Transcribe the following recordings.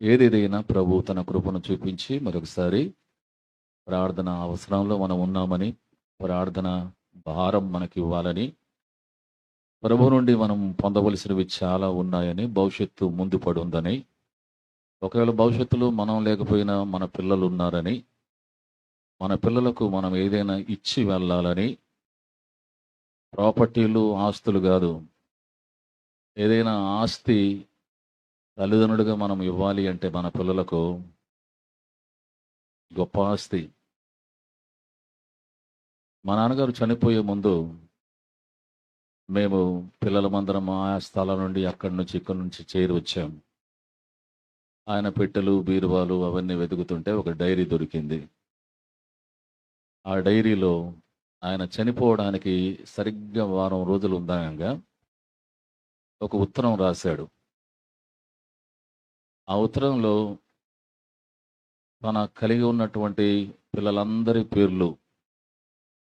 ఏదేదైనా ప్రభు తన కృపను చూపించి మరొకసారి ప్రార్థన అవసరంలో మనం ఉన్నామని ప్రార్థన భారం మనకి ఇవ్వాలని ప్రభు నుండి మనం పొందవలసినవి చాలా ఉన్నాయని భవిష్యత్తు ముందు పడుందని ఉందని ఒకవేళ భవిష్యత్తులో మనం లేకపోయినా మన పిల్లలు ఉన్నారని మన పిల్లలకు మనం ఏదైనా ఇచ్చి వెళ్ళాలని ప్రాపర్టీలు ఆస్తులు కాదు ఏదైనా ఆస్తి తల్లిదండ్రులుగా మనం ఇవ్వాలి అంటే మన పిల్లలకు గొప్ప ఆస్తి. మా నాన్నగారు చనిపోయే ముందు మేము పిల్లలమందరం ఆ స్థలం నుండి అక్కడి నుంచి ఇక్కడి నుంచి చేరి వచ్చాం. ఆయన పెట్టెలు బీరువాలు అవన్నీ వెతుకుతుంటే ఒక డైరీ దొరికింది. ఆ డైరీలో ఆయన చనిపోవడానికి సరిగ్గా వారం రోజులు ఉందాగా ఒక ఉత్తరం రాశాడు. ఆ ఉత్తరంలో తన కలిగి ఉన్నటువంటి పిల్లలందరి పేర్లు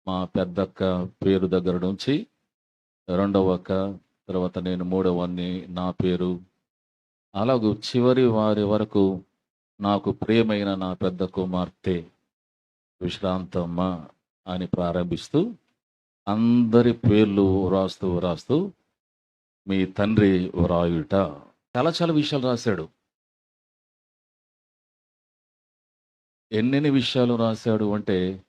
మా పెద్దక్క పేరు దగ్గర నుంచి రెండవ అక్క తర్వాత నేను మూడవన్ని నా పేరు. అలాగూ చివరి వారి వరకు నాకు ప్రియమైన నా పెద్ద కుమార్తె విశ్రాంతమ్మ అని ప్రారంభిస్తూ అందరి పేర్లు వ్రాస్తూ వ్రాస్తూ మీ తండ్రి వ్రాయుట. చాలా చాలా విషయాలు రాశాడు. ఎన్నెన్ని విషయాలు రాశాడు అంటే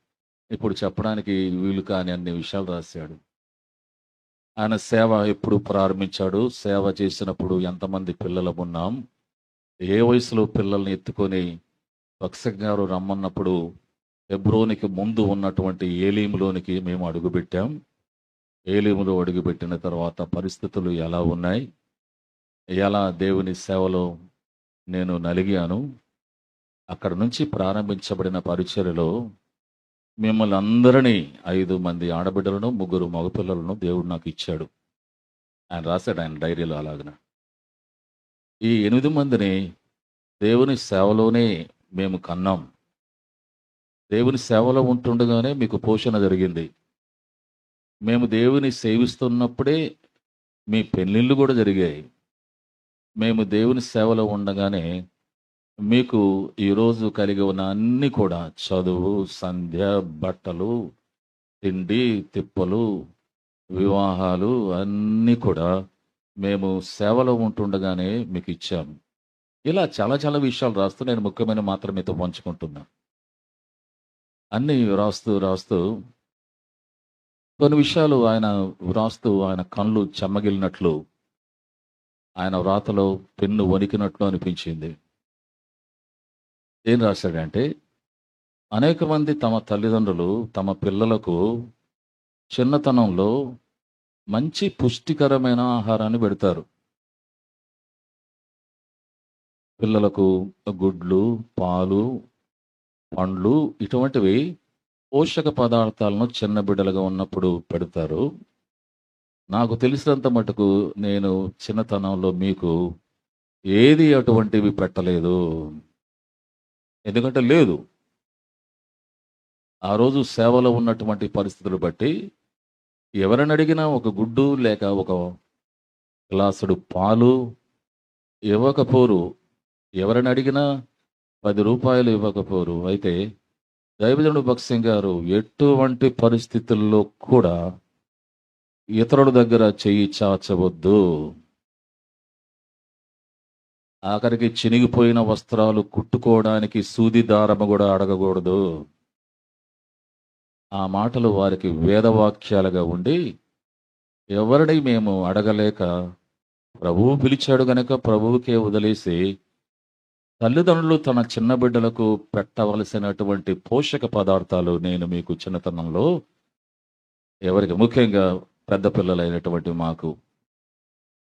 ఇప్పుడు చెప్పడానికి వీలు కాని అన్ని విషయాలు రాశాడు. ఆయన సేవ ఎప్పుడు ప్రారంభించాడు? సేవ చేసినప్పుడు ఎంతమంది పిల్లలు ఉన్నాం? ఏ వయసులో పిల్లల్ని ఎత్తుకొని వక్సక్ గారు రమ్మన్నప్పుడు హెబ్రోనికి ముందు ఉన్నటువంటి ఏలీములోనికి మేము అడుగుపెట్టాం. ఏలీములో అడుగుపెట్టిన తర్వాత పరిస్థితులు ఎలా ఉన్నాయి? ఎలా దేవుని సేవలో నేను నలిగాను? అక్కడ నుంచి ప్రారంభించబడిన పరిచర్యలో మిమ్మల్ని అందరినీ ఐదు మంది ఆడబిడ్డలను ముగ్గురు మగపిల్లలను దేవుడు నాకు ఇచ్చాడు. ఆయన రాశాడు ఆయన డైరీలో అలాగన. ఈ ఎనిమిది మందిని దేవుని సేవలోనే మేము కన్నాం. దేవుని సేవలో ఉంటుండగానే మీకు పోషణ జరిగింది. మేము దేవుని సేవిస్తున్నప్పుడే మీ పెళ్ళిళ్ళు కూడా జరిగాయి. మేము దేవుని సేవలో ఉండగానే మీకు ఈరోజు కలిగి ఉన్న అన్ని కూడా చదువు సంధ్య బట్టలు తిండి తిప్పలు వివాహాలు అన్నీ కూడా మేము సేవలో ఉంటుండగానే మీకు ఇచ్చాము. ఇలా చాలా చాలా విషయాలు రాస్తూ నేను ముఖ్యమైన మాత్రం మీతో పంచుకుంటున్నా. అన్నీ రాస్తూ రాస్తూ కొన్ని విషయాలు ఆయన వ్రాస్తూ ఆయన కళ్ళు చెమ్మగిలినట్లు ఆయన వ్రాతలో పెన్ను వణికినట్లు అనిపించింది. ఏం రాశాడంటే అనేక మంది తమ తల్లిదండ్రులు తమ పిల్లలకు చిన్నతనంలో మంచి పుష్టికరమైన ఆహారాన్ని పెడతారు. పిల్లలకు గుడ్లు పాలు పండ్లు ఇటువంటివి పోషక పదార్థాలను చిన్న బిడ్డలుగా ఉన్నప్పుడు పెడతారు. నాకు తెలిసినంత మటుకు నేను చిన్నతనంలో మీకు ఏది అటువంటివి పెట్టలేదు. ఎందుకంటే లేదు. ఆ రోజు సేవలో ఉన్నటువంటి పరిస్థితులు బట్టి ఎవరిని అడిగినా ఒక గుడ్డు లేక ఒక గ్లాసుడు పాలు ఇవ్వకపోరు. ఎవరిని అడిగినా పది రూపాయలు ఇవ్వకపోరు. అయితే దైవజనుడు భక్సింగ్ గారు ఎటువంటి పరిస్థితుల్లో కూడా ఇతరుల దగ్గర చెయ్యి చాచవద్దు. ఆఖరికి చినిగిపోయిన వస్త్రాలు కుట్టుకోవడానికి సూది దారము కూడా అడగకూడదు. ఆ మాటలు వారికి వేదవాక్యాలుగా ఉండి ఎవరిని మేము అడగలేక ప్రభువు పిలిచాడు గనక ప్రభువుకే వదిలేసి తల్లిదండ్రులు తన చిన్న బిడ్డలకు పెట్టవలసినటువంటి పోషక పదార్థాలు నేను మీకు చిన్నతనంలో ఎవరికి? ముఖ్యంగా పెద్ద పిల్లలైనటువంటి మాకు.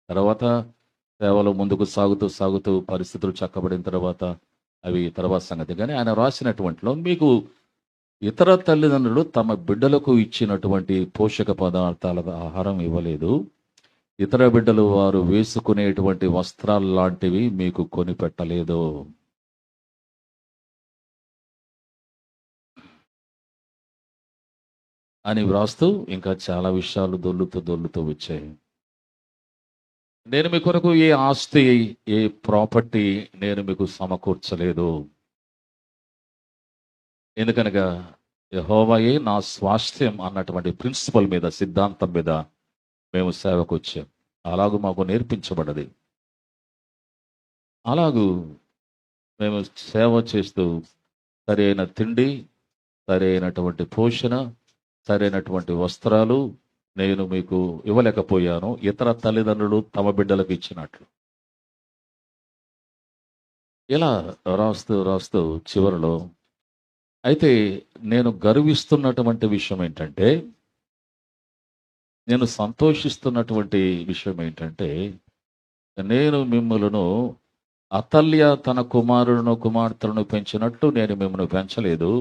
తర్వాత సేవలు ముందుకు సాగుతూ సాగుతూ పరిస్థితులు చక్కబడిన తర్వాత అవి తర్వాత సంగతి. కానీ ఆయన రాసినటువంటిలో మీకు ఇతర తల్లిదండ్రులు తమ బిడ్డలకు ఇచ్చినటువంటి పోషక పదార్థాల ఆహారం ఇవ్వలేదు. ఇతర బిడ్డలు వారు వేసుకునేటువంటి వస్త్రాలు లాంటివి మీకు కొనిపెట్టలేదు అని వ్రాస్తూ ఇంకా చాలా విషయాలు దొల్లుతూ దొల్లుతూ వచ్చాయి. నేను మీ కొరకు ఏ ఆస్తి ఏ ప్రాపర్టీ నేను మీకు సమకూర్చలేదు. ఎందుకనగా యహోవయే నా స్వాస్థ్యం అన్నటువంటి ప్రిన్సిపల్ మీద సిద్ధాంతం మీద మేము సేవకు వచ్చాం అలాగూ మాకు నేర్పించబడ్డది. అలాగూ మేము సేవ చేస్తూ సరైన తిండి సరైనటువంటి పోషణ సరైనటువంటి వస్త్రాలు నేను మీకు ఇవ్వలేకపోయాను. ఇతర తల్లిదండ్రులు తమ బిడ్డలకు ఇచ్చినట్లు. ఇలా రాస్తూ రాస్తూ చివరిలో అయితే నేను గర్విస్తున్నటువంటి విషయం ఏంటంటే నేను సంతోషిస్తున్నటువంటి విషయం ఏంటంటే నేను మిమ్మలను అతల్య తన కుమారులను కుమార్తెలను పెంచినట్లు నేను మిమ్మల్ని పెంచలేదు.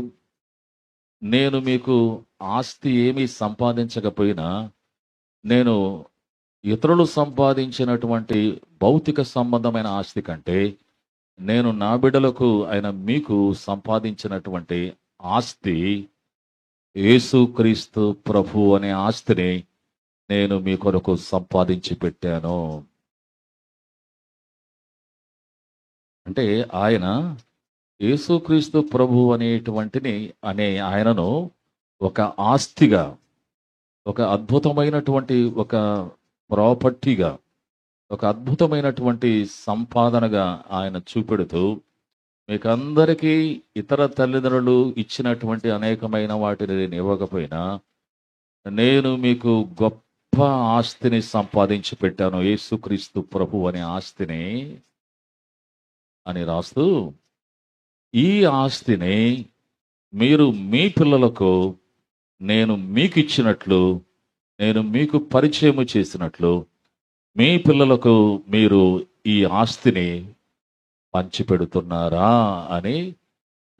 నేను మీకు ఆస్తి ఏమీ సంపాదించకపోయినా నేను ఇతరులు సంపాదించినటువంటి భౌతిక సంబంధమైన ఆస్తి కంటే నేను నా బిడ్డలకు ఆయన మీకు సంపాదించినటువంటి ఆస్తి యేసుక్రీస్తు ప్రభు అనే ఆస్తిని నేను మీ కొరకు సంపాదించి పెట్టాను. అంటే ఆయన యేసుక్రీస్తు ప్రభు అనేటువంటిని అనే ఆయనను ఒక ఆస్తిగా ఒక అద్భుతమైనటువంటి ఒక ప్రాపర్టీగా ఒక అద్భుతమైనటువంటి సంపాదనగా ఆయన చూపెడుతూ మీకు అందరికీ ఇతర తల్లిదండ్రులు ఇచ్చినటువంటి అనేకమైన వాటిని నేను ఇవ్వకపోయినా నేను మీకు గొప్ప ఆస్తిని సంపాదించి పెట్టాను యేసుక్రీస్తు ప్రభు అనే ఆస్తిని అని రాస్తూ ఈ ఆస్తిని మీరు మీ పిల్లలకు నేను మీకు ఇచ్చినట్లు నేను మీకు పరిచయం చేసినట్లు మీ పిల్లలకు మీరు ఈ ఆస్తిని పంచిపెడుతున్నారా అని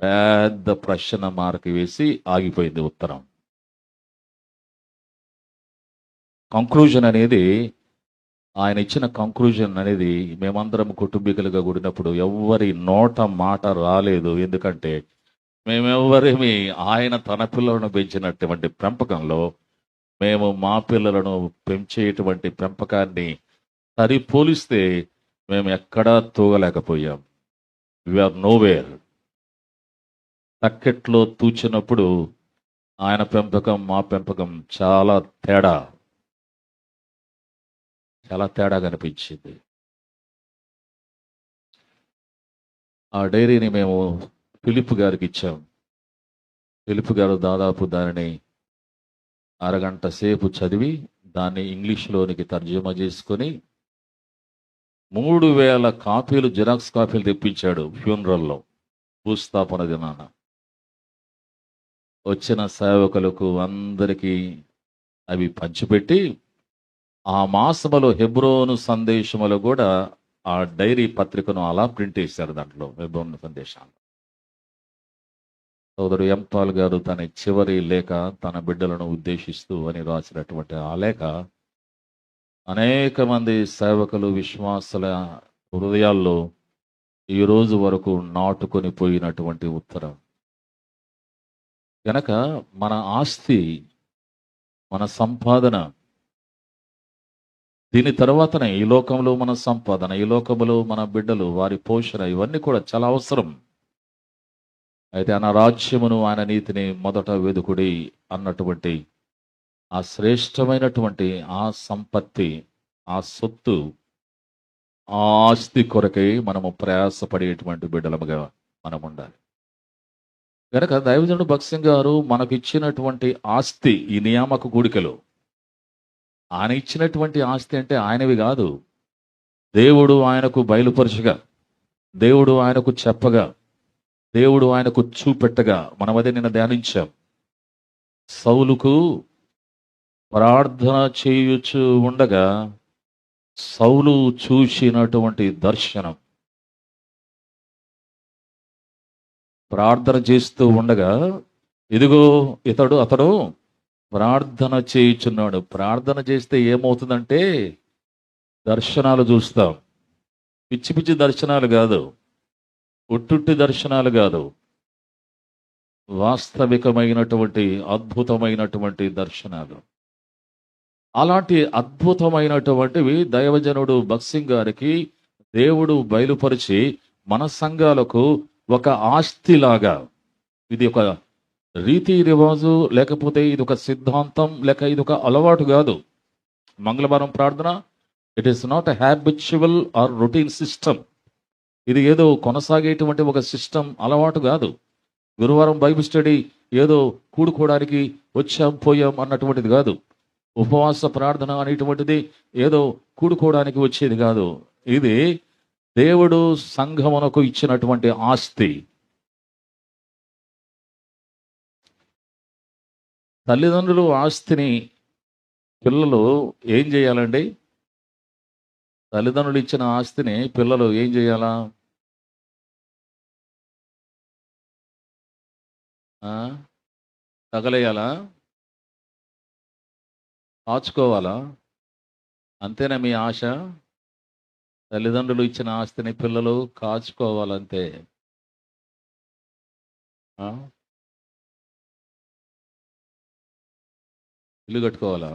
పెద్ద ప్రశ్న మార్క్ వేసి ఆగిపోయింది ఉత్తరం. కంక్లూజన్ అనేది ఆయన ఇచ్చిన కంక్లూజన్ అనేది మేమందరం కుటుంబీకులుగా కూడినప్పుడు ఎవ్వరి నోట మాట రాలేదు. ఎందుకంటే మేమెవ్వరేమి ఆయన తన పిల్లలను పెంచినటువంటి పెంపకంలో మేము మా పిల్లలను పెంచేటువంటి పెంపకాన్ని సరిపోలిస్తే మేము ఎక్కడా తూగలేకపోయాం. ఆర్ నోవేర్ తక్కెట్లో తూచినప్పుడు ఆయన పెంపకం మా పెంపకం చాలా తేడా. చాలా తేడా కనిపించింది ఆ డైరీని మేము ఫిలిప్ గారికి ఇచ్చాం. ఫిలిప్ గారు దాదాపు దానిని అరగంట సేపు చదివి దాన్ని ఇంగ్లీష్లోనికి తర్జుమా చేసుకొని మూడు వేల కాపీలు జిరాక్స్ కాపీలు తెప్పించాడు ఫ్యూనరల్లో భూస్థాపన దినాన. వచ్చిన సేవకులకు అందరికీ అవి పంచిపెట్టి ఆ మాసములో హెబ్రోను సందేశములో కూడా ఆ డైరీ పత్రికను అలా ప్రింట్ చేశారు దాంట్లో హెబ్రోను సందేశాలు సోదరు ఎంపాల్ గారు తన చివరి లేఖ తన బిడ్డలను ఉద్దేశిస్తూ అని రాసినటువంటి ఆ లేఖ అనేక మంది సేవకులు విశ్వాసుల హృదయాల్లో ఈ రోజు వరకు నాటుకొని పోయినటువంటి ఉత్తరం. గనక మన ఆస్తి మన సంపాదన దీని తర్వాతనే ఈ లోకంలో మన సంపాదన ఈ లోకంలో మన బిడ్డలు వారి పోషణ ఇవన్నీ కూడా చాలా అవసరం. అయితే ఆయన రాజ్యమును ఆయన నీతిని మొదట వెదుకుడి అన్నటువంటి ఆ శ్రేష్టమైనటువంటి ఆ సంపత్తి ఆ సొత్తు ఆ ఆస్తి కొరకై మనము ప్రయాసపడేటువంటి బిడ్డలముగా మనం ఉండాలి కనుక దైవజనుడు భక్సింగ్ గారు మనకు ఇచ్చినటువంటి ఆస్తి ఈ నియామక కూడికలో ఆయన ఇచ్చినటువంటి ఆస్తి అంటే ఆయనవి కాదు. దేవుడు ఆయనకు బయలుపరచగా దేవుడు ఆయనకు చెప్పగా దేవుడు ఆయనకు చూపెట్టగా మనం అదే నిన్న ధ్యానించాం. సౌలుకు ప్రార్థన చేయుచు ఉండగా సౌలు చూసినటువంటి దర్శనం. ప్రార్థన చేస్తూ ఉండగా ఇదిగో ఇతడు అతడు ప్రార్థన చేయుచున్నాడు. ప్రార్థన చేస్తే ఏమవుతుందంటే దర్శనాలు చూస్తాం. పిచ్చి పిచ్చి దర్శనాలు కాదు. ఉట్టుట్టి దర్శనాలు కాదు. వాస్తవికమైనటువంటి అద్భుతమైనటువంటి దర్శనాలు. అలాంటి అద్భుతమైనటువంటివి దైవజనుడు బక్సింగ్ గారికి దేవుడు బయలుపరిచి మన సంఘాలకు ఒక ఆస్తిలాగా ఇది ఒక రీతి రివాజు లేకపోతే ఇది ఒక సిద్ధాంతం లేక ఇది ఒక అలవాటు కాదు. మంగళవారం ప్రార్థన it is not a habitual or routine system ఇది ఏదో కొనసాగేటువంటి ఒక సిస్టమ్ అలవాటు కాదు. గురువారం బైబిల్ స్టడీ ఏదో కూడుకోవడానికి వచ్చాం పోయాం అన్నటువంటిది కాదు. ఉపవాస ప్రార్థన అనేటువంటిది ఏదో కూడుకోవడానికి వచ్చేది కాదు. ఇది దేవుడు సంఘమునకు ఇచ్చినటువంటి ఆస్తి. తల్లిదండ్రులు ఆస్తిని పిల్లలు ఏం చేయాలండి? తల్లిదండ్రులు ఇచ్చిన ఆస్తిని పిల్లలు ఏం చేయాలా? తగలేయాలా? కాచుకోవాలా అంతేనా మీ ఆశ? తల్లిదండ్రులు ఇచ్చిన ఆస్తిని పిల్లలు కాచుకోవాలంతే. ఇల్లు కట్టుకోవాలా?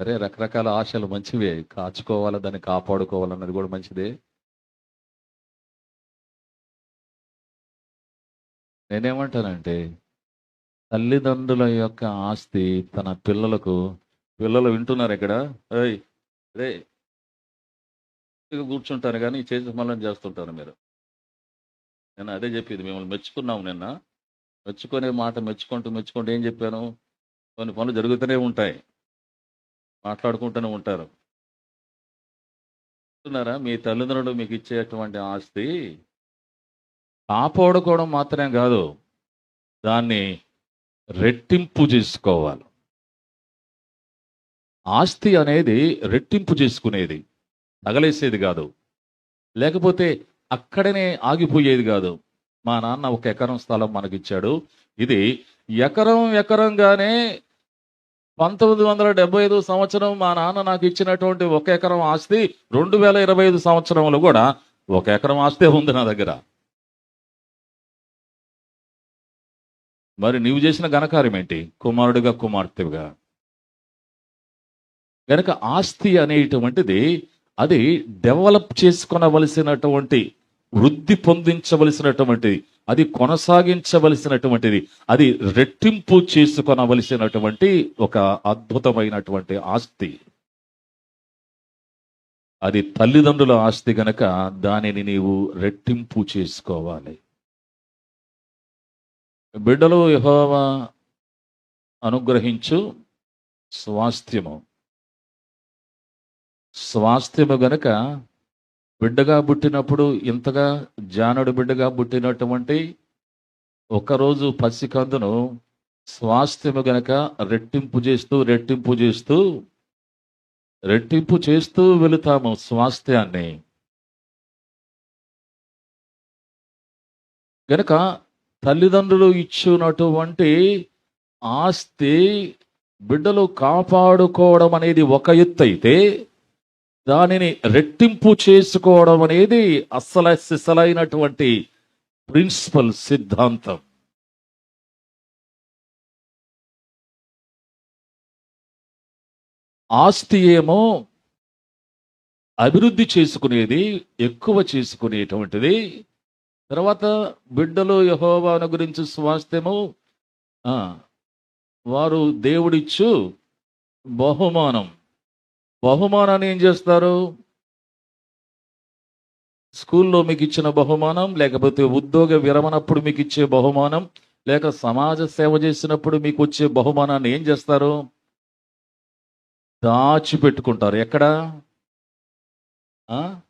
సరే రకరకాల ఆశలు మంచివే. కాచుకోవాలా దాన్ని కాపాడుకోవాలన్నది కూడా మంచిదే. నేనేమంటానంటే తల్లిదండ్రుల యొక్క ఆస్తి తన పిల్లలకు పిల్లలు వింటున్నారు ఇక్కడ ఏయ్ రే. కూర్చుంటారు కానీ చేసి మళ్ళీ చేస్తుంటారు మీరు. నేను అదే చెప్పింది మిమ్మల్ని మెచ్చుకున్నాము నిన్న. మెచ్చుకునే మాట మెచ్చుకుంటూ మెచ్చుకుంటూ ఏం చెప్పాను? కొన్ని పనులు జరుగుతూనే ఉంటాయి. మాట్లాడుకుంటూనే ఉంటారు. చూస్తున్నారా మీ తల్లిదండ్రులు మీకు ఇచ్చేటువంటి ఆస్తి కాపాడుకోవడం మాత్రమే కాదు దాన్ని రెట్టింపు చేసుకోవాలి. ఆస్తి అనేది రెట్టింపు చేసుకునేది తగలేసేది కాదు. లేకపోతే అక్కడనే ఆగిపోయేది కాదు. మా నాన్న ఒక ఎకరం స్థలం మనకిచ్చాడు. ఇది ఎకరం ఎకరంగానే పంతొమ్మిది వందల డెబ్బై ఐదు సంవత్సరం మా నాన్న నాకు ఇచ్చినటువంటి ఒక ఎకరం ఆస్తి రెండు వేల ఇరవై ఐదు సంవత్సరంలో కూడా ఒక ఎకరం ఆస్తే ఉంది నా దగ్గర. మరి నీవు చేసిన ఘనకార్యం ఏంటి? కుమారుడిగా కుమార్తెగా కనుక ఆస్తి అనేటువంటిది అది డెవలప్ చేసుకునవలసినటువంటి వృద్ధి పొందించవలసినటువంటిది అది కొనసాగించవలసినటువంటిది అది రెట్టింపు చేసుకొనవలసినటువంటి ఒక అద్భుతమైనటువంటి ఆస్తి. అది తల్లిదండ్రుల ఆస్తి గనక దానిని నీవు రెట్టింపు చేసుకోవాలి. బిడ్డలు యెహోవా అనుగ్రహించు స్వాస్థ్యము. స్వాస్థ్యము గనక బిడ్డగా పుట్టినప్పుడు ఇంతగా జానుడు బిడ్డగా పుట్టినటువంటి ఒకరోజు పసికందును స్వాస్థ్యము గనక రెట్టింపు చేస్తూ రెట్టింపు చేస్తూ రెట్టింపు చేస్తూ వెళుతాము స్వాస్థ్యాన్ని. గనక తల్లిదండ్రులు ఇచ్చినటువంటి ఆస్తి బిడ్డలు కాపాడుకోవడం అనేది ఒక ఎత్తు అయితే దానిని రెట్టింపు చేసుకోవడం అనేది అస్సల సిసలైనటువంటి ప్రిన్సిపల్ సిద్ధాంతం. ఆస్తి ఏమో అభివృద్ధి చేసుకునేది ఎక్కువ చేసుకునేటువంటిది. తర్వాత బిడ్డలు యహోవాను గురించి స్వాస్థ్యము వారు దేవుడిచ్చు బహుమానం. బహుమానాన్ని ఏం చేస్తారు స్కూల్లో మీకు ఇచ్చిన బహుమానం లేకపోతే ఉద్యోగ విరమణప్పుడు మీకు ఇచ్చే బహుమానం లేక సమాజ సేవ చేసినప్పుడు మీకు వచ్చే బహుమానాన్ని ఏం చేస్తారు? దాచిపెట్టుకుంటారు. ఎక్కడ? ఆ?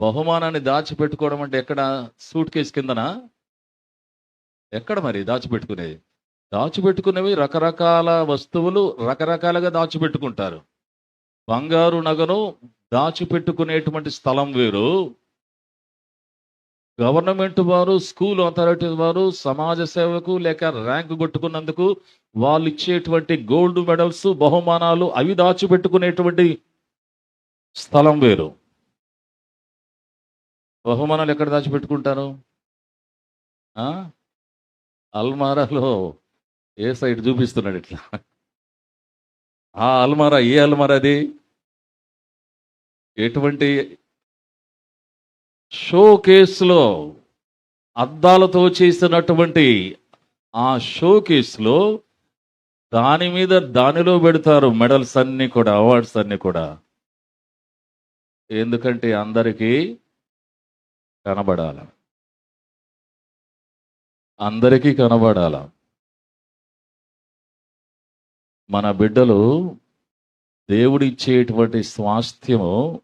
బహుమానాన్ని దాచిపెట్టుకోవడం అంటే ఎక్కడ? సూట్ కేసు కిందనా? ఎక్కడ మరి దాచిపెట్టుకునేది? దాచిపెట్టుకునేవి రకరకాల వస్తువులు రకరకాలుగా దాచిపెట్టుకుంటారు. బంగారు నగను దాచిపెట్టుకునేటువంటి స్థలం వేరు. గవర్నమెంట్ వారు స్కూల్ అథారిటీ వారు సమాజ సేవకు లేక ర్యాంక్ కొట్టుకున్నందుకు వాళ్ళు ఇచ్చేటువంటి గోల్డ్ మెడల్స్ బహుమానాలు అవి దాచిపెట్టుకునేటువంటి స్థలం వేరు. బహుమానాలు ఎక్కడ దాచిపెట్టుకుంటారు? అల్మారాలో ఏ సైడ్ చూపిస్తున్నాడు ఇట్లా? ఆ అల్మారా ఏ అల్మారా అది? ఎటువంటి షో కేసులో అద్దాలతో చేసినటువంటి ఆ షో కేసులో దాని మీద దానిలో పెడతారు మెడల్స్ అన్ని కూడా అవార్డ్స్ అన్ని కూడా. ఎందుకంటే అందరికీ కనబడాల. అందరికీ కనబడాల. మన బిడ్డలు దేవుడిచ్చేటువంటి స్వాస్థ్యము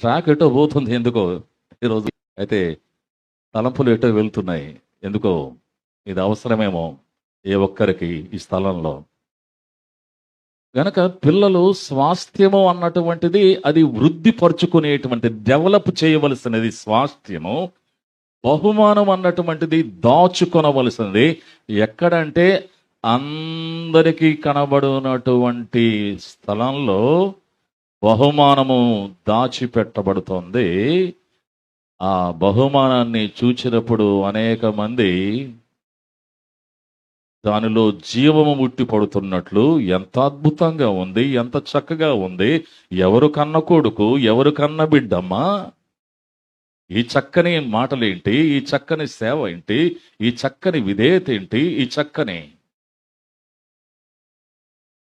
ట్రాక్ ఎటో పోతుంది ఎందుకో? ఈరోజు అయితే తలంపులు ఎటో వెళ్తున్నాయి ఎందుకో? ఇది అవసరమేమో ఏ ఒక్కరికి ఈ స్థలంలో. గనక పిల్లలు స్వాస్థ్యము అన్నటువంటిది అది వృద్ధిపరుచుకునేటువంటి డెవలప్ చేయవలసినది స్వాస్థ్యము బహుమానం అన్నటువంటిది దాచుకొనవలసినది. ఎక్కడంటే అందరికీ కనబడినటువంటి స్థలంలో బహుమానము దాచిపెట్టబడుతోంది. ఆ బహుమానాన్ని చూచినప్పుడు అనేక మంది దానిలో జీవము ముట్టి పడుతున్నట్లు ఎంత అద్భుతంగా ఉంది ఎంత చక్కగా ఉంది ఎవరు కన్న కొడుకు ఎవరు కన్న బిడ్డమ్మా ఈ చక్కని మాటలేంటి ఈ చక్కని సేవ ఏంటి ఈ చక్కని విధేయత ఏంటి ఈ చక్కని